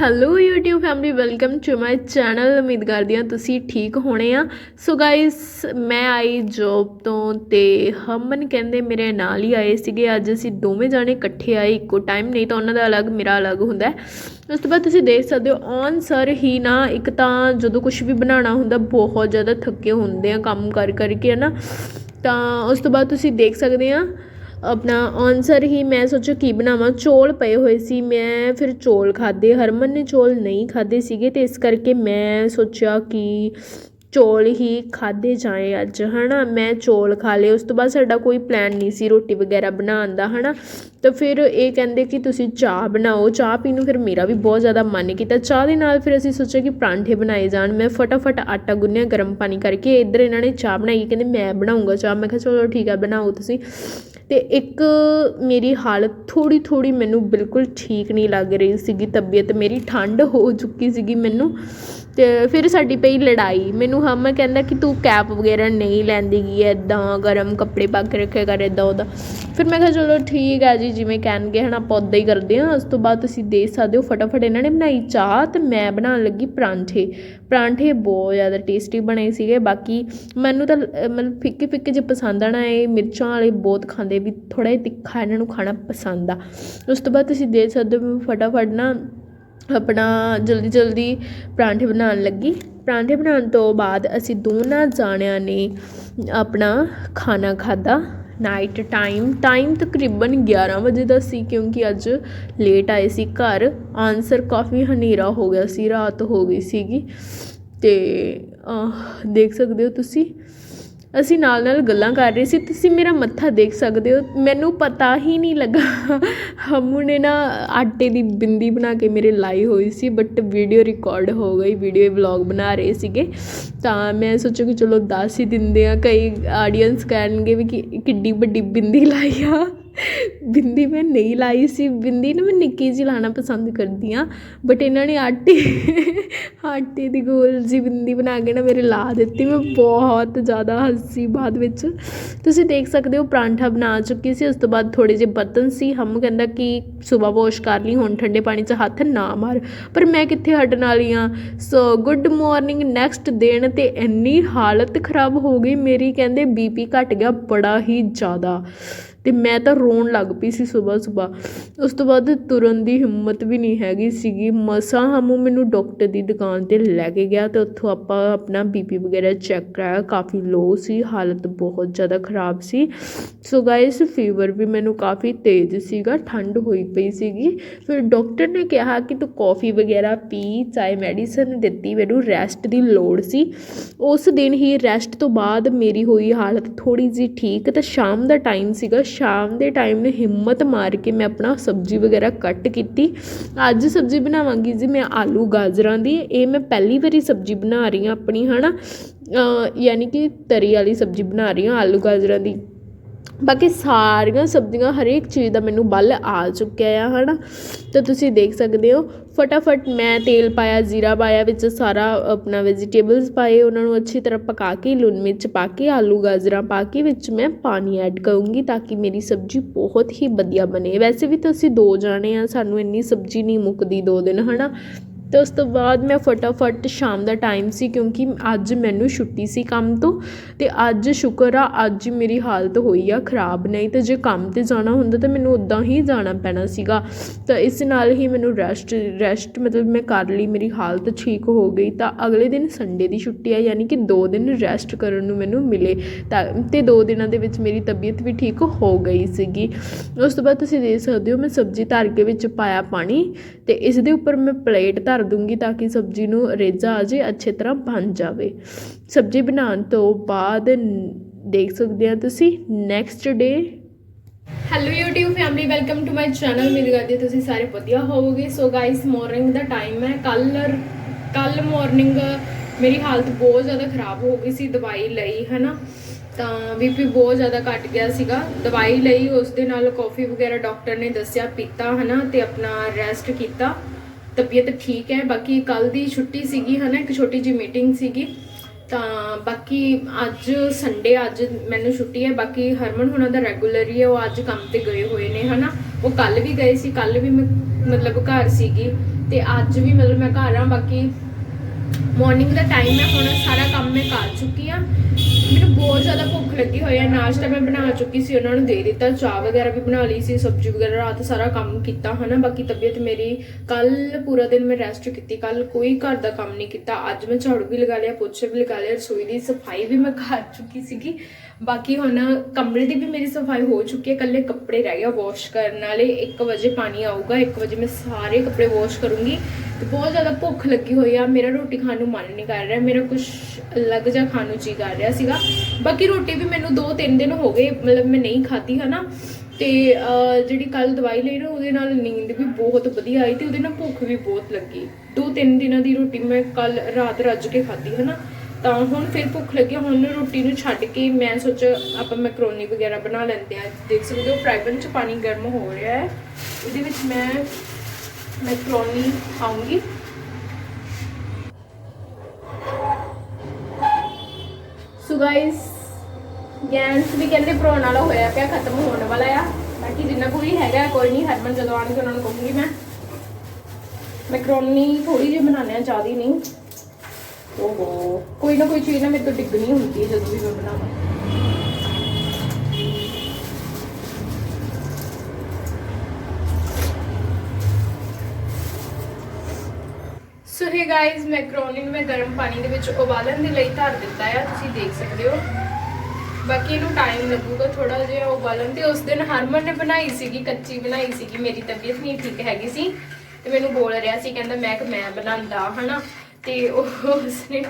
Hello YouTube family welcome to my channel ਉਮੀਦ ਕਰਦੀ ਹਾਂ ਤੁਸੀਂ ਠੀਕ ਹੋਣੇ ਆ। ਸੋ ਗਾਇਸ ਮੈਂ ਆਈ ਜੌਬ ਤੋਂ ਤੇ ਹਮਨ ਕਹਿੰਦੇ ਮੇਰੇ ਨਾਲ ਹੀ ਆਏ ਸੀਗੇ। ਅੱਜ ਅਸੀਂ ਦੋਵੇਂ ਜਾਣੇ ਇਕੱਠੇ ਆਏ, ਇੱਕੋ ਟਾਈਮ ਨਹੀਂ ਤਾਂ ਉਹਨਾਂ ਦਾ ਅਲੱਗ, ਮੇਰਾ ਅਲੱਗ ਹੁੰਦਾ ਉਸ ਤੋਂ ਬਾਅਦ ਤੁਸੀਂ ਦੇਖ ਸਕਦੇ ਹੋ ਔਨ ਸਰ ਹੀ ਨਾ, ਇੱਕ ਤਾਂ ਜਦੋਂ ਕੁਝ ਵੀ ਬਣਾਉਣਾ ਹੁੰਦਾ, ਬਹੁਤ ਜ਼ਿਆਦਾ ਥੱਕੇ ਹੁੰਦੇ ਆ ਕੰਮ ਕਰ ਕਰਕੇ ਹੈ ਨਾ ਤਾਂ ਉਸ ਤੋਂ ਬਾਅਦ ਤੁਸੀਂ ਦੇਖ ਸਕਦੇ ਆ ਆਪਣਾ ਆਨਸਰ ਹੀ ਮੈਂ ਸੋਚਿਆ ਕੀ ਬਣਾਵਾਂ? ਚੌਲ ਪਏ ਹੋਏ ਸੀ। ਮੈਂ ਫਿਰ ਚੌਲ ਖਾਧੇ। ਹਰਮਨ ਨੇ ਚੌਲ ਨਹੀਂ ਖਾਧੇ ਸੀਗੇ ਅਤੇ ਇਸ ਕਰਕੇ ਮੈਂ ਸੋਚਿਆ ਕਿ ਚੌਲ ਹੀ ਖਾਧੇ ਜਾਏ ਅੱਜ ਹੈ ਨਾ ਮੈਂ ਚੌਲ ਖਾ ਲਏ, ਉਸ ਤੋਂ ਬਾਅਦ ਸਾਡਾ ਕੋਈ ਪਲੈਨ ਨਹੀਂ ਸੀ ਰੋਟੀ ਵਗੈਰਾ ਬਣਾਉਣ ਦਾ ਹੈ ਨਾ ਤਾਂ ਫਿਰ ਇਹ ਕਹਿੰਦੇ ਕਿ ਤੁਸੀਂ ਚਾਹ ਬਣਾਓ, ਚਾਹ ਪੀਣ ਨੂੰ ਫਿਰ ਮੇਰਾ ਵੀ ਬਹੁਤ ਜ਼ਿਆਦਾ ਮਨ ਕੀਤਾ। ਚਾਹ ਦੇ ਨਾਲ ਫਿਰ ਅਸੀਂ ਸੋਚਿਆ ਕਿ ਪਰਾਂਠੇ ਬਣਾਏ ਜਾਣ। ਮੈਂ ਫਟਾਫਟ ਆਟਾ ਗੁੰਨਿਆ, ਗਰਮ ਪਾਣੀ ਕਰਕੇ ਇੱਧਰ ਇਹਨਾਂ ਨੇ ਚਾਹ ਬਣਾਈ, ਕਹਿੰਦੇ ਮੈਂ ਬਣਾਉਂਗਾ ਚਾਹ। ਮੈਂ ਕਿਹਾ, ਚਲੋ ਠੀਕ ਹੈ ਬਣਾਓ ਤੁਸੀਂ। ਅਤੇ ਇੱਕ ਮੇਰੀ ਹਾਲਤ ਥੋੜ੍ਹੀ ਥੋੜ੍ਹੀ ਮੈਨੂੰ ਬਿਲਕੁਲ ਠੀਕ ਨਹੀਂ ਲੱਗ ਰਹੀ ਸੀਗੀ ਤਬੀਅਤ। ਮੇਰੀ ਠੰਡ ਹੋ ਚੁੱਕੀ ਸੀਗੀ ਮੈਨੂੰ। ਅਤੇ ਫਿਰ ਸਾਡੀ ਪਈ ਲੜਾਈ। ਮੈਨੂੰ ਹਮ ਕਹਿੰਦਾ ਕਿ ਤੂੰ ਕੈਪ ਵਗੈਰਾ ਨਹੀਂ ਲੈਂਦੀ ਗਈ ਐਦਾਂ ਗਰਮ ਕੱਪੜੇ ਪਾ ਕੇ ਰੱਖਿਆ ਕਰ ਐਦਾਂ ਉਹਦਾ। ਫਿਰ ਮੈਂ ਕਿਹਾ ਚਲੋ ਠੀਕ ਹੈ ਜੀ, ਜਿਵੇਂ ਕਹਿਣਗੇ, ਹਨਾ, ਆਪਾਂ ਉੱਦਾਂ ਹੀ ਕਰਦੇ ਹਾਂ। ਉਸ ਤੋਂ ਬਾਅਦ ਤੁਸੀਂ ਦੇਖ ਸਕਦੇ ਹੋ, ਫਟਾਫਟ ਇਹਨਾਂ ਨੇ ਬਣਾਈ ਚਾਹ ਤੇ ਮੈਂ ਬਣਾਉਣ ਲੱਗੀ ਪਰਾਂਠੇ। ਪਰਾਂਠੇ ਬਹੁਤ ਜ਼ਿਆਦਾ ਟੇਸਟੀ ਬਣੇ ਸੀਗੇ। ਬਾਕੀ ਮੈਨੂੰ ਤਾਂ ਮਤਲਬ ਫਿੱਕੇ ਫਿੱਕੇ ਜੇ ਪਸੰਦ ਆਣਾ ਇਹ ਮਿਰਚਾਂ ਵਾਲੇ ਬਹੁਤ ਖਾਂਦੇ ਵੀ ਥੋੜਾ ਜਿਹਾ ਤਿੱਖਾ ਇਹਨਾਂ ਨੂੰ ਖਾਣਾ ਪਸੰਦ ਆ। ਉਸ ਤੋਂ ਬਾਅਦ ਤੁਸੀਂ ਦੇਖ ਸਕਦੇ ਹੋ ਫਟਾਫਟ ਨਾ ਆਪਣਾ ਜਲਦੀ ਜਲਦੀ ਪਰਾਂਠੇ ਬਣਾਉਣ ਲੱਗੀ। ਪਰਾਂਠੇ ਬਣਾਉਣ ਤੋਂ ਬਾਅਦ ਅਸੀਂ ਦੋਨਾਂ ਜਾਣਿਆਂ ਨੇ ਆਪਣਾ ਖਾਣਾ ਖਾਧਾ। ਨਾਈਟ ਟਾਈਮ ਟਾਈਮ ਤਕਰੀਬਨ 11 ਵਜੇ ਦਾ ਸੀ ਕਿਉਂਕਿ ਅੱਜ ਲੇਟ ਆਏ ਸੀ ਘਰ। ਆਨਸਰ ਕਾਫੀ ਹਨੇਰਾ ਹੋ ਗਿਆ ਸੀ, ਰਾਤ ਹੋ ਗਈ ਸੀਗੀ। ਅਤੇ ਦੇਖ ਸਕਦੇ ਹੋ ਤੁਸੀਂ ਅਸੀਂ ਨਾਲ ਨਾਲ ਗੱਲਾਂ ਕਰ ਰਹੇ ਸੀ, ਤੁਸੀਂ ਮੇਰਾ ਮੱਥਾ ਦੇਖ ਸਕਦੇ ਹੋ। ਮੈਨੂੰ ਪਤਾ ਹੀ ਨਹੀਂ ਲੱਗਾ। ਹਮੂ ਨੇ ਨਾ ਆਟੇ ਦੀ ਬਿੰਦੀ ਬਣਾ ਕੇ ਮੇਰੇ ਲਾਈ ਹੋਈ ਸੀ ਬਟ ਵੀਡੀਓ ਰਿਕਾਰਡ ਹੋ ਗਈ ਵੀਡੀਓ ਵਲੌਗ ਬਣਾ ਰਹੇ ਸੀਗੇ। ਤਾਂ ਮੈਂ ਸੋਚਿਆ ਕਿ ਚਲੋ ਦੱਸ ਹੀ ਦਿੰਦੇ ਆ, ਕਈ ਆਡੀਅנס ਕਹਿਣਗੇ ਵੀ ਕਿ ਕਿੱਡੀ ਵੱਡੀ ਬਿੰਦੀ ਲਾਈ ਆ। ਬਿੰਦੀ ਮੈਂ ਨਹੀਂ ਲਾਈ ਸੀ, ਬਿੰਦੀ ਨਾ ਮੈਂ ਨਿੱਕੀ ਜਿਹੀ ਲਾਣਾ ਪਸੰਦ ਕਰਦੀ ਹਾਂ ਬਟ ਇਹਨਾਂ ਨੇ ਆਟੇ ਆਟੇ ਦੀ ਗੋਲ ਜੀ ਬਿੰਦੀ ਬਣਾ ਕੇ ਨਾ ਮੇਰੇ ਲਾ ਦਿੱਤੀ, ਮੈਂ ਬਹੁਤ ਜ਼ਿਆਦਾ ਹੱਸੀ ਬਾਅਦ ਵਿੱਚ। ਤੁਸੀਂ ਦੇਖ ਸਕਦੇ ਹੋ ਪਰਾਂਠਾ ਬਣਾ ਚੁੱਕੀ ਸੀ, ਉਸ ਤੋਂ ਬਾਅਦ ਥੋੜੇ ਜਿਹੇ ਬਰਤਨ ਸੀ, ਹਮ ਕਹਿੰਦਾ ਕਿ ਸਵੇਰ ਵਾਸ਼ ਕਰ ਲਈ, ਹੁਣ ਠੰਡੇ ਪਾਣੀ 'ਚ ਹੱਥ ਨਾ ਮਾਰ। ਪਰ ਮੈਂ ਕਿੱਥੇ ਹਟਣ ਵਾਲੀ ਆ ਸੋ ਗੁੱਡ ਮਾਰਨਿੰਗ ਨੈਕਸਟ ਦਿਨ ਤੇ ਇੰਨੀ ਹਾਲਤ ਖਰਾਬ ਹੋ ਗਈ, ਮੇਰੀ ਕਹਿੰਦੇ ਬੀਪੀ ਘਟ ਗਿਆ ਬੜਾ ਹੀ ਜ਼ਿਆਦਾ। ਅਤੇ ਮੈਂ ਤਾਂ ਰੋਣ ਲੱਗ ਪਈ ਸੀ ਸਵੇਰ ਸਵੇਰ ਉਸ ਤੋਂ ਬਾਅਦ ਤੁਰਨ ਦੀ ਹਿੰਮਤ ਵੀ ਨਹੀਂ ਹੈਗੀ ਸੀਗੀ। ਮਸਾਂ ਹਮੂ ਮੈਨੂੰ ਡਾਕਟਰ ਦੀ ਦੁਕਾਨ ਤੇ ਲੈ ਕੇ ਗਿਆ ਅਤੇ ਉੱਥੋਂ ਆਪਾਂ ਆਪਣਾ ਬੀ ਪੀ ਵਗੈਰਾ ਚੈੱਕ ਕਰਾਇਆ। ਕਾਫੀ ਲੋਅ ਸੀ, ਹਾਲਤ ਬਹੁਤ ਜ਼ਿਆਦਾ ਖਰਾਬ ਸੀ। ਸੋ ਗਾਇਸ ਫੀਵਰ ਵੀ ਮੈਨੂੰ ਕਾਫੀ ਤੇਜ਼ ਸੀਗਾ, ਠੰਡ ਹੋਈ ਪਈ ਸੀਗੀ। ਫਿਰ ਡਾਕਟਰ ਨੇ ਕਿਹਾ ਕਿ ਤੂੰ ਕੌਫੀ ਵਗੈਰਾ ਪੀ, ਚਾਹੇ ਮੈਡੀਸਨ ਦਿੱਤੀ, ਮੈਨੂੰ ਰੈਸਟ ਦੀ ਲੋੜ ਸੀ। ਉਸ ਦਿਨ ਹੀ ਰੈਸਟ ਤੋਂ ਬਾਅਦ ਮੇਰੀ ਹੋਈ ਹਾਲਤ ਥੋੜੀ ਜਿਹੀ ਠੀਕ। ਤੇ ਸ਼ਾਮ ਦਾ ਟਾਈਮ ਸੀਗਾ ਸ਼ਾਮ ਦੇ ਟਾਈਮ ਨੇ ਹਿੰਮਤ ਮਾਰ ਕੇ ਮੈਂ ਆਪਣਾ ਸਬਜ਼ੀ ਵਗੈਰਾ ਕੱਟ ਕੀਤੀ। ਅੱਜ ਸਬਜ਼ੀ ਬਣਾਵਾਂਗੀ ਜੀ ਮੈਂ ਆਲੂ ਗਾਜਰਾਂ ਦੀ। ਇਹ ਮੈਂ ਪਹਿਲੀ ਵਾਰੀ ਸਬਜ਼ੀ ਬਣਾ ਰਹੀ ਹਾਂ ਆਪਣੀ ਹੈ ਨਾ ਯਾਨੀ ਕਿ ਤਰੀ ਵਾਲੀ ਸਬਜ਼ੀ ਬਣਾ ਰਹੀ ਹਾਂ ਆਲੂ ਗਾਜਰਾਂ ਦੀ। ਬਾਕੀ ਸਾਰੀਆਂ ਸਬਜ਼ੀਆਂ ਹਰੇਕ ਚੀਜ਼ ਦਾ ਮੈਨੂੰ ਬਲ ਆ ਚੁੱਕਿਆ ਆ ਹੈ ਨਾ ਤਾਂ ਤੁਸੀਂ ਦੇਖ ਸਕਦੇ ਹੋ, ਫਟਾਫਟ ਮੈਂ ਤੇਲ ਪਾਇਆ, ਜ਼ੀਰਾ ਪਾਇਆ, ਵਿੱਚ ਸਾਰਾ ਆਪਣਾ ਵੈਜੀਟੇਬਲਸ ਪਾਏ, ਉਹਨਾਂ ਨੂੰ ਅੱਛੀ ਤਰ੍ਹਾਂ ਪਕਾ ਕੇ, ਲੂਣ ਮਿਰਚ ਪਾ ਕੇ, ਆਲੂ ਗਾਜਰਾਂ ਪਾ ਕੇ, ਵਿੱਚ ਮੈਂ ਪਾਣੀ ਐਡ ਕਰੂੰਗੀ ਤਾਂ ਕਿ ਮੇਰੀ ਸਬਜ਼ੀ ਬਹੁਤ ਹੀ ਵਧੀਆ ਬਣੇ। ਵੈਸੇ ਵੀ ਤਾਂ ਅਸੀਂ ਦੋ ਜਾਣੇ ਆ, ਸਾਨੂੰ ਇੰਨੀ ਸਬਜ਼ੀ ਨਹੀਂ ਮੁੱਕਦੀ ਦੋ ਦਿਨ ਹੈ ਨਾ ਅਤੇ ਉਸ ਤੋਂ ਬਾਅਦ ਮੈਂ ਫਟਾਫਟ ਸ਼ਾਮ ਦਾ ਟਾਈਮ ਸੀ ਕਿਉਂਕਿ ਅੱਜ ਮੈਨੂੰ ਛੁੱਟੀ ਸੀ ਕੰਮ ਤੋਂ ਅਤੇ ਅੱਜ ਸ਼ੁਕਰ ਆ, ਅੱਜ ਮੇਰੀ ਹਾਲਤ ਹੋਈ ਆ ਖਰਾਬ, ਨਹੀਂ ਤਾਂ ਜੇ ਕੰਮ ਤੇ ਜਾਣਾ ਹੁੰਦਾ ਤਾਂ ਮੈਨੂੰ ਉੱਦਾਂ ਹੀ ਜਾਣਾ ਪੈਣਾ ਸੀਗਾ। ਤਾਂ ਇਸ ਨਾਲ ਹੀ ਮੈਨੂੰ ਰੈਸਟ ਰੈਸਟ ਮਤਲਬ ਮੈਂ ਕਰ ਲਈ, ਮੇਰੀ ਹਾਲਤ ਠੀਕ ਹੋ ਗਈ ਤਾਂ ਅਗਲੇ ਦਿਨ ਸੰਡੇ ਦੀ ਛੁੱਟੀ ਆ, ਯਾਨੀ ਕਿ ਦੋ ਦਿਨ ਰੈਸਟ ਕਰਨ ਨੂੰ ਮੈਨੂੰ ਮਿਲੇ ਤਾਂ ਅਤੇ ਦੋ ਦਿਨਾਂ ਦੇ ਵਿੱਚ ਮੇਰੀ ਤਬੀਅਤ ਵੀ ਠੀਕ ਹੋ ਗਈ ਸੀਗੀ। ਉਸ ਤੋਂ ਬਾਅਦ ਤੁਸੀਂ ਦੇਖ ਸਕਦੇ ਹੋ ਮੈਂ ਸਬਜ਼ੀ ਧਰ ਕੇ ਵਿੱਚ ਪਾਇਆ ਪਾਣੀ ਅਤੇ ਇਸ ਦੇ ਉੱਪਰ ਮੈਂ ਪਲੇਟ ਧਰ ਦੂੰਗੀ ਤਾਂ ਕਿ ਸਬਜ਼ੀ ਨੂੰ ਰੇਜਾ ਆ ਜੇ, ਅੱਛੇ ਤਰ੍ਹਾਂ ਬਣ ਜਾਵੇ। ਸਬਜ਼ੀ ਬਣਾਉਣ ਤੋਂ ਬਾਅਦ ਦੇਖ ਸਕਦੇ ਆ ਤੁਸੀਂ next day hello YouTube family welcome to my channel ਉਮੀਦ ਕਰਦੀ ਤੁਸੀਂ ਸਾਰੇ ਵਧੀਆ ਹੋਵੋਗੇ। ਸੋ ਗਾਇਸ ਮਾਰਨਿੰਗ ਦਾ ਟਾਈਮ ਹੈ। ਕੱਲ ਕੱਲ ਮਾਰਨਿੰਗ ਮੇਰੀ ਹਾਲਤ ਬਹੁਤ ਜ਼ਿਆਦਾ ਖਰਾਬ ਹੋ ਗਈ ਸੀ ਦਵਾਈ ਲਈ, ਹਨਾ? ਤਾਂ ਬੀਪੀ ਬਹੁਤ ਜ਼ਿਆਦਾ ਘਟ ਗਿਆ ਸੀਗਾ। ਦਵਾਈ ਲਈ, ਉਸ ਦੇ ਨਾਲ ਕਾਫੀ ਵਗੈਰਾ ਡਾਕਟਰ ਨੇ ਦੱਸਿਆ, ਪੀਤਾ, ਹਨਾ? ਤੇ ਆਪਣਾ ਰੈਸਟ ਕੀਤਾ। ਤਬੀਅਤ ਠੀਕ ਹੈ, ਬਾਕੀ ਕੱਲ ਦੀ ਛੁੱਟੀ ਸੀਗੀ, ਹਨਾ, ਇੱਕ ਛੋਟੀ ਜਿਹੀ ਮੀਟਿੰਗ ਸੀਗੀ। ਤਾਂ ਬਾਕੀ ਅੱਜ ਸੰਡੇ ਅੱਜ ਮੈਨੂੰ ਛੁੱਟੀ ਹੈ, ਬਾਕੀ ਹਰਮਨ ਹੁਣਾਂ ਦਾ ਰੈਗੂਲਰ ਹੀ ਹੈ, ਉਹ ਅੱਜ ਕੰਮ ਤੇ ਗਏ ਹੋਏ ਨੇ, ਹਨਾ। ਉਹ ਕੱਲ ਵੀ ਗਏ ਸੀ ਕੱਲ ਵੀ ਮੈਂ, ਮਤਲਬ ਘਰ ਸੀਗੀ। ਤੇ ਅੱਜ ਵੀ ਮਤਲਬ ਮੈਂ ਘਰ ਆ ਬਾਕੀ ਮਾਰਨਿੰਗ ਦਾ ਟਾਈਮ ਹੈ, ਹੁਣ ਸਾਰਾ ਕੰਮ ਮੈਂ ਕਰ ਚੁੱਕੀ ਆ ਮੈਨੂੰ ਬਹੁਤ ਜ਼ਿਆਦਾ ਭੁੱਖ ਲੱਗੀ ਹੋਈ ਹੈ ਨਾਸ਼ਤਾ ਮੈਂ ਬਣਾ ਚੁੱਕੀ ਸੀ, ਉਹਨਾਂ ਨੂੰ ਦੇ ਦਿੱਤਾ। ਚਾਹ ਵਗੈਰਾ ਵੀ ਬਣਾ ਲਈ ਸੀ, ਸਬਜ਼ੀ ਵਗੈਰਾ, ਰਾਤ ਸਾਰਾ ਕੰਮ ਕੀਤਾ, ਹਨਾ? ਬਾਕੀ ਤਬੀਅਤ ਮੇਰੀ ਕੱਲ ਪੂਰਾ ਦਿਨ ਮੈਂ ਰੈਸਟ ਕੀਤੀ। ਕੱਲ ਕੋਈ ਘਰ ਦਾ ਕੰਮ ਨਹੀਂ ਕੀਤਾ। ਅੱਜ ਮੈਂ ਝਾੜੂ ਵੀ ਲਗਾ ਲਿਆ, ਪੋਚੇ ਵੀ ਲਗਾ ਲਿਆ ਰਸੋਈ ਦੀ ਸਫ਼ਾਈ ਵੀ ਮੈਂ ਕਰ ਚੁੱਕੀ ਸੀਗੀ। ਬਾਕੀ ਹੁਣ ਕਮਰੇ ਦੀ ਵੀ ਮੇਰੀ ਸਫ਼ਾਈ ਹੋ ਚੁੱਕੀ ਹੈ ਕੱਲੇ ਕੱਪੜੇ ਰਹਿ ਗਿਆ ਵਾਸ਼ ਕਰਨ ਵਾਲੇ 1 ਵਜੇ ਪਾਣੀ ਆਊਗਾ 1 ਵਜੇ ਮੈਂ ਸਾਰੇ ਕੱਪੜੇ ਵਾਸ਼ ਕਰੂੰਗੀ ਤੇ ਬਹੁਤ ਜ਼ਿਆਦਾ ਭੁੱਖ ਲੱਗੀ ਹੋਈ ਆ ਮੇਰਾ ਰੋਟੀ ਖਾਣ ਨੂੰ ਮਨ ਨਹੀਂ ਕਰ ਰਿਹਾ ਮੇਰਾ ਕੁਝ ਅਲੱਗ ਜਿਹਾ ਖਾਣ ਨੂੰ ਜੀ ਕਰ ਰਿਹਾ ਸੀਗਾ। ਬਾਕੀ ਰੋਟੀ ਵੀ ਮੈਨੂੰ 2-3 ਦਿਨ ਹੋ ਗਏ ਮਤਲਬ ਮੈਂ ਨਹੀਂ ਖਾਧੀ ਹਨਾ ਤੇ ਅਹ, ਜਿਹੜੀ ਕੱਲ ਦਵਾਈ ਲਈ ਨਾ ਉਹਦੇ ਨਾਲ ਨੀਂਦ ਵੀ ਬਹੁਤ ਵਧੀਆ ਆਈ ਤੇ ਉਹਦੇ ਨਾਲ ਭੁੱਖ ਵੀ ਬਹੁਤ ਲੱਗੀ। 2-3 ਦਿਨਾਂ ਦੀ ਰੋਟੀ ਮੈਂ ਕੱਲ ਰਾਤ ਰੱਜ ਕੇ ਖਾਧੀ ਹਨਾ। ਤਾਂ ਹੁਣ ਫਿਰ ਭੁੱਖ ਲੱਗੀ, ਹੁਣ ਰੋਟੀ ਨੂੰ ਛੱਡ ਕੇ ਮੈਂ ਸੋਚ ਆਪਾਂ ਮੈਕਰੋਨੀ ਵਗੈਰਾ ਬਣਾ ਲੈਂਦੇ ਆ ਦੇਖ ਸਕਦੇ ਹੋ ਫਰਾਈਬਨ ਚ ਪਾਣੀ ਗਰਮ ਹੋ ਰਿਹਾ ਹੈ। ਇਹਦੇ ਵਿੱਚ ਮੈਂ ਮੈਕਰੋਨੀ ਪਾਉਂਗੀ ਸੋ ਗਾਇਸ ਗੈਸ ਵੀ ਕਹਿੰਦੇ ਭਰਾਉਣ ਵਾਲਾ ਹੋਇਆ ਪਿਆ, ਖਤਮ ਹੋਣ ਵਾਲਾ ਆ। ਬਾਕੀ ਜਿੰਨਾ ਕੋਈ ਹੈਗਾ, ਕੋਈ ਨਹੀਂ, ਹਰਮਨ ਜਦੋਂ ਆਣਗੇ ਉਹਨਾਂ ਨੂੰ ਕਹੂੰਗੀ ਮੈਂ। ਮੈਕਰੋਨੀ ਥੋੜੀ ਜਿਹੀ ਬਣਾਉਂਦੇ ਆ ਜ਼ਿਆਦਾ ਨਹੀਂ। ਓਹੋ, ਕੋਈ ਨਾ ਕੋਈ ਚੀਜ਼ ਨਾ ਮੇਰੇ ਤੋਂ ਡਿੱਗਣੀ ਹੁੰਦੀ ਹੈ ਜਦੋਂ ਵੀ ਮੈਂ ਬਣਾਵਾਂ। ਸੋ ਹੇ ਗਾਇਸ ਮੈਕਰੋਨੀ ਨੂੰ, ਮੈਂ ਗਰਮ ਪਾਣੀ ਦੇ ਵਿੱਚ ਉਬਾਲਣ ਦੇ ਲਈ ਧਰ ਦਿੱਤਾ ਆ, ਤੁਸੀਂ ਦੇਖ ਸਕਦੇ ਹੋ। ਬਾਕੀ ਇਹਨੂੰ ਟਾਈਮ ਲੱਗੂਗਾ ਥੋੜਾ ਜਿਹਾ ਉਬਾਲਣ ਤੇ। ਉਸ ਦਿਨ ਹਰਮਨ ਨੇ ਬਣਾਈ ਸੀਗੀ, ਕੱਚੀ ਬਣਾਈ ਸੀਗੀ। ਮੇਰੀ ਤਬੀਅਤ ਨਹੀਂ ਠੀਕ ਹੈਗੀ ਸੀ ਤੇ ਮੈਨੂੰ ਬੋਲ ਰਿਹਾ ਸੀ, ਕਹਿੰਦਾ ਮੈਂ ਕਿ ਮੈਂ ਬਣਾਉਂਦਾ, ਹਨਾ। ਤੇ ਉਹ ਉਸਨੇ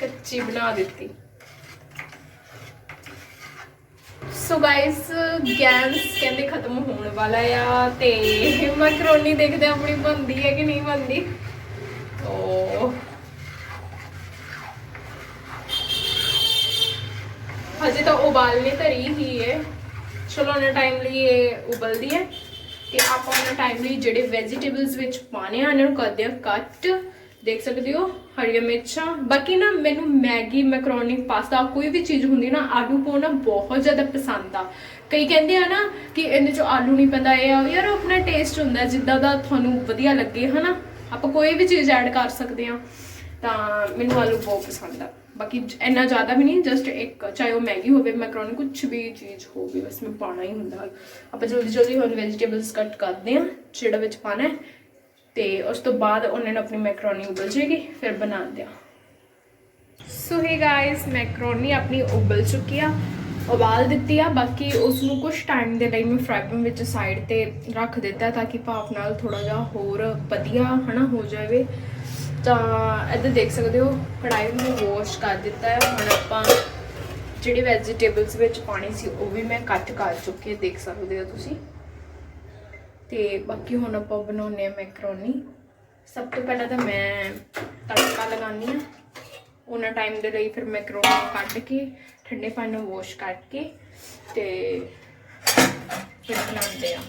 ਕੱਚੀ ਬਣਾ ਦਿੱਤੀ। ਸੋ ਗਾਇਸ ਗੈਸ ਕਹਿੰਦੇ ਖਤਮ ਹੋਣ ਵਾਲਾ ਆ ਤੇ ਮੈਕਰੋਨੀ ਦੇਖਦੇ ਆਪਣੀ ਬਣਦੀ ਹੈ ਕਿ ਨਹੀਂ ਬਣਦੀ। ਤੋ ਹਜੇ ਤਾਂ ਉਬਾਲਨੇ ਧਰੀ ਹੀ ਹੈ। ਚਲੋ ਉਹਨਾਂ ਟਾਈਮ ਲਈ ਇਹ ਉਬਲਦੀ ਹੈ। ਤੇ ਆਪਾਂ ਉਹਨਾਂ ਟਾਈਮ ਲਈ ਜਿਹੜੇ ਵੈਜੀਟੇਬਲਸ ਵਿੱਚ ਪਾਣੇ ਆ ਇਹਨਾਂ ਨੂੰ ਕਰਦੇ ਆ ਕੱਟ। ਦੇਖ ਸਕਦੇ ਹੋ, ਹਰੀਆਂ ਮਿਰਚਾਂ। ਬਾਕੀ ਨਾ ਮੈਨੂੰ ਮੈਗੀ, ਮੈਕਰੋਨੀ, ਪਾਸਤਾ, ਕੋਈ ਵੀ ਚੀਜ਼ ਹੁੰਦੀ ਨਾ, ਆਲੂ ਪਾਉਣਾ ਬਹੁਤ ਜ਼ਿਆਦਾ ਪਸੰਦ ਆ। ਕਈ ਕਹਿੰਦੇ ਆ ਨਾ ਕਿ ਇਹਦੇ ਚ ਆਲੂ ਨਹੀਂ ਪੈਂਦਾ, ਇਹ ਆ, ਯਾਰ ਉਹ ਆਪਣਾ ਟੇਸਟ ਹੁੰਦਾ, ਜਿੱਦਾਂ ਦਾ ਤੁਹਾਨੂੰ ਵਧੀਆ ਲੱਗੇ, ਹਨਾ? ਆਪਾਂ ਕੋਈ ਵੀ ਚੀਜ਼ ਐਡ ਕਰ ਸਕਦੇ ਆ, ਤਾਂ ਮੈਨੂੰ ਆਲੂ ਬਹੁਤ ਪਸੰਦ ਆ। ਬਾਕੀ ਇੰਨਾ ਜ਼ਿਆਦਾ ਵੀ ਨਹੀਂ ਜਸਟ ਇੱਕ, ਚਾਹੇ ਉਹ ਮੈਗੀ ਹੋਵੇ, ਮੈਕਰੋਨੀ ਕੁਝ ਵੀ ਚੀਜ਼ ਹੋਵੇ, ਬਸ ਮੈਂ ਪਾਣਾ ਹੀ ਹੁੰਦਾ। ਆਪਾਂ ਜਲਦੀ ਜਲਦੀ ਹੁਣ ਵੈਜੀਟੇਬਲਸ ਕੱਟ ਕਰਦੇ ਆ, ਜਿਹੜਾ ਵਿੱਚ ਪਾਣਾ ਹੈ ਤੇ ਉਸ ਤੋਂ ਬਾਅਦ ਉਹਨਾਂ ਨੂੰ ਆਪਣੀ ਮੈਕਰੋਨੀ ਉਬਲ ਜੇਗੀ, ਫਿਰ ਬਣਾਉਂਦੇ ਆ ਸੋ ਹੇ ਗਾਇਸ ਮੈਕਰੋਨੀ ਆਪਣੀ ਉਬਲ ਚੁੱਕੀ ਆ, ਉਬਾਲ ਦਿੱਤੀ ਆ, ਬਾਕੀ ਉਸ ਨੂੰ ਕੁਝ ਟਾਈਮ ਦੇ ਲਈ ਮੈਂ ਫਰਾਈ ਪੈਨ ਵਿੱਚ ਸਾਈਡ ਤੇ ਰੱਖ ਦਿੱਤਾ ਤਾਂ ਕਿ ਭਾਫ ਨਾਲ ਥੋੜਾ ਜਿਹਾ ਹੋਰ ਵਧੀਆ ਹਨਾ ਹੋ ਜਾਵੇ। ਤਾਂ ਇੱਧਰ ਦੇਖ ਸਕਦੇ ਹੋ ਕੜਾਈ ਨੂੰ ਵਾਸ਼ ਕਰ ਦਿੱਤਾ ਹੈ। ਹੁਣ ਆਪਾਂ ਜਿਹੜੇ ਵੈਜੀਟੇਬਲਸ ਵਿੱਚ ਪਾਣੀ ਸੀ, ਉਹ ਵੀ ਮੈਂ ਕੱਟ ਕਰ ਚੁੱਕੀ ਹਾਂ, ਦੇਖ ਸਕਦੇ ਹੋ ਤੁਸੀਂ। ਤੇ ਬਾਕੀ ਹੁਣ ਆਪਾਂ ਬਣਾਉਨੇ ਆ ਮੈਕਰੋਨੀ ਸਭ ਤੋਂ ਪਹਿਲਾਂ ਤਾਂ ਮੈਂ ਤੜਕਾ ਲਗਾਉਣੀ ਆ ਉਹਨਾਂ ਟਾਈਮ ਦੇ ਲਈ ਫਿਰ ਮੈਕਰੋਨੀ ਕੱਢ ਕੇ, ਠੰਡੇ ਪਾਣੀ ਨਾਲ ਵਾਸ਼ ਕਰਕੇ ਤੇ ਫਿਰ ਬਣਾਉਂਦੇ ਆ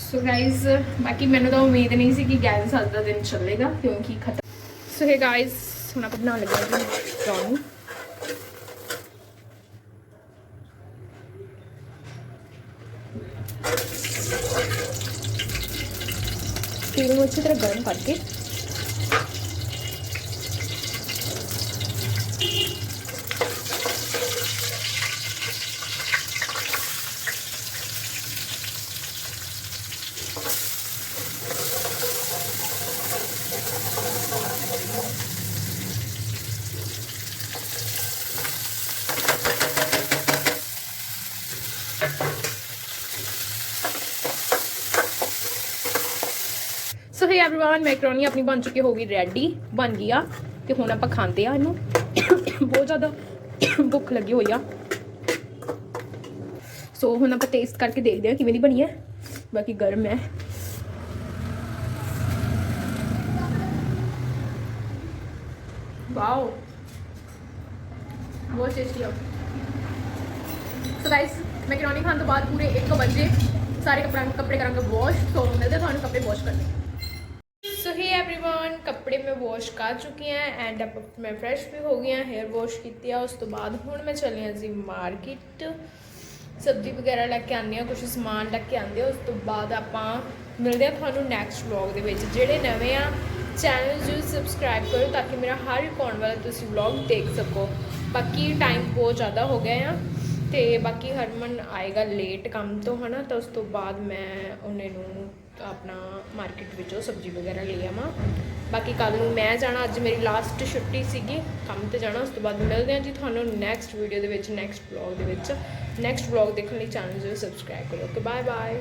ਸੋ ਗਾਇਸ ਬਾਕੀ ਮੈਨੂੰ ਤਾਂ ਉਮੀਦ ਨਹੀਂ ਸੀ ਕਿ ਗੈਸ ਅੱਜ ਦਾ ਦਿਨ ਚੱਲੇਗਾ, ਕਿਉਂਕਿ ਖਤਮ ਸੋ ਹੈ ਗਾਇਸ ਹੁਣ ਆਪਾਂ ਬਣਾ ਲੱਗੇ ਹਾਂ ਮੈਕਰੋਨੀ ਜੀ ਮੈਕਰੋਨੀ ਤੇਲ ਨੂੰ ਅੱਛੀ ਤਰ੍ਹਾਂ ਗਰਮ ਕਰਕੇ ਸੋ ਹੇ एवरीवन ਮੈਕਰੋਨੀ ਆਪਣੀ ਬਣ ਚੁੱਕੀ ਹੋ ਗਈ ਰੈਡੀ ਬਣ ਗਈ ਆ ਤੇ ਹੁਣ ਆਪਾਂ ਖਾਂਦੇ ਆ ਇਹਨੂੰ ਬਹੁਤ ਜ਼ਿਆਦਾ ਭੁੱਖ ਲੱਗੀ ਹੋਈ ਆ ਸੋ ਹੁਣ ਆਪਾਂ ਟੇਸਟ ਕਰਕੇ ਦੇਖਦੇ ਆ ਕਿਵੇਂ ਦੀ ਬਣੀ ਹੈ ਬਾਕੀ ਗਰਮ ਹੈ ਵਾਓ ਬਹੁਤ ਟੇਸਟੀ ਆ ਸੋ ਗਾਇਸ ਮੈਕਰੋਨੀ ਖਾਣ ਤੋਂ ਬਾਅਦ ਪੂਰੇ 1 ਵਜੇ ਸਾਰੇ ਕੱਪੜਾਂ ਕੱਪੜੇ ਕਰਾਂਗੇ ਵਾਸ਼ ਸੋ ਮਿਲਦੇ ਤੁਹਾਨੂੰ ਕੱਪੜੇ ਵਾਸ਼ ਕਰਨੇ ਵਾਸ਼ ਕਰ ਚੁੱਕੀ ਹਾਂ ਐਂਡ ਅਪ ਮੈਂ ਫਰੈਸ਼ ਵੀ ਹੋ ਗਈ ਹਾਂ ਹੇਅਰ ਵਾਸ਼ ਕੀਤੀ ਆ, ਉਸ ਤੋਂ ਬਾਅਦ ਹੁਣ ਮੈਂ ਚੱਲੀ ਹਾਂ ਜੀ ਮਾਰਕੀਟ ਸਬਜ਼ੀ ਵਗੈਰਾ ਲੈ ਕੇ ਆਉਂਦੇ ਆ ਕੁਝ ਸਮਾਨ ਲੈ ਕੇ ਆਉਂਦੇ ਆ ਉਸ ਤੋਂ ਬਾਅਦ ਆਪਾਂ ਮਿਲਦੇ ਆ ਤੁਹਾਨੂੰ ਨੈਕਸਟ ਵਲੌਗ ਦੇ ਵਿੱਚ। ਜਿਹੜੇ ਨਵੇਂ ਆ ਚੈਨਲ ਨੂੰ ਸਬਸਕ੍ਰਾਈਬ ਕਰੋ ਤਾਂ ਕਿ ਮੇਰਾ ਹਰ ਇੱਕ ਆਉਣ ਵਾਲਾ ਤੁਸੀਂ ਵਲੌਗ ਦੇਖ ਸਕੋ। ਬਾਕੀ ਟਾਈਮ ਬਹੁਤ ਜ਼ਿਆਦਾ ਹੋ ਗਿਆ ਆ ਤੇ ਬਾਕੀ ਹਰਮਨ ਆਏਗਾ ਲੇਟ ਕੰਮ ਤੋਂ, ਹਨਾ, ਤਾਂ ਉਸ ਤੋਂ ਬਾਅਦ ਮੈਂ ਉਹਨੇ ਨੂੰ ਆਪਣਾ ਮਾਰਕੀਟ ਵਿੱਚੋਂ ਸਬਜ਼ੀ ਵਗੈਰਾ ਲੈ ਆਵਾਂ। ਬਾਕੀ ਕੱਲ ਨੂੰ ਮੈਂ ਜਾਣਾ, ਅੱਜ ਮੇਰੀ ਲਾਸਟ ਛੁੱਟੀ ਸੀਗੀ, ਕੰਮ ਤੇ ਜਾਣਾ, ਉਸ ਤੋਂ ਬਾਅਦ ਮਿਲਦੇ ਹਾਂ ਜੀ ਤੁਹਾਨੂੰ ਨੈਕਸਟ ਵੀਡੀਓ ਦੇ ਵਿੱਚ ਨੈਕਸਟ ਵਲੌਗ ਦੇ ਵਿੱਚ। ਨੈਕਸਟ ਵਲੌਗ ਦੇਖਣ ਲਈ ਚੈਨਲ ਨੂੰ ਸਬਸਕ੍ਰਾਈਬ ਕਰੋ ਓਕੇ ਬਾਏ ਬਾਏ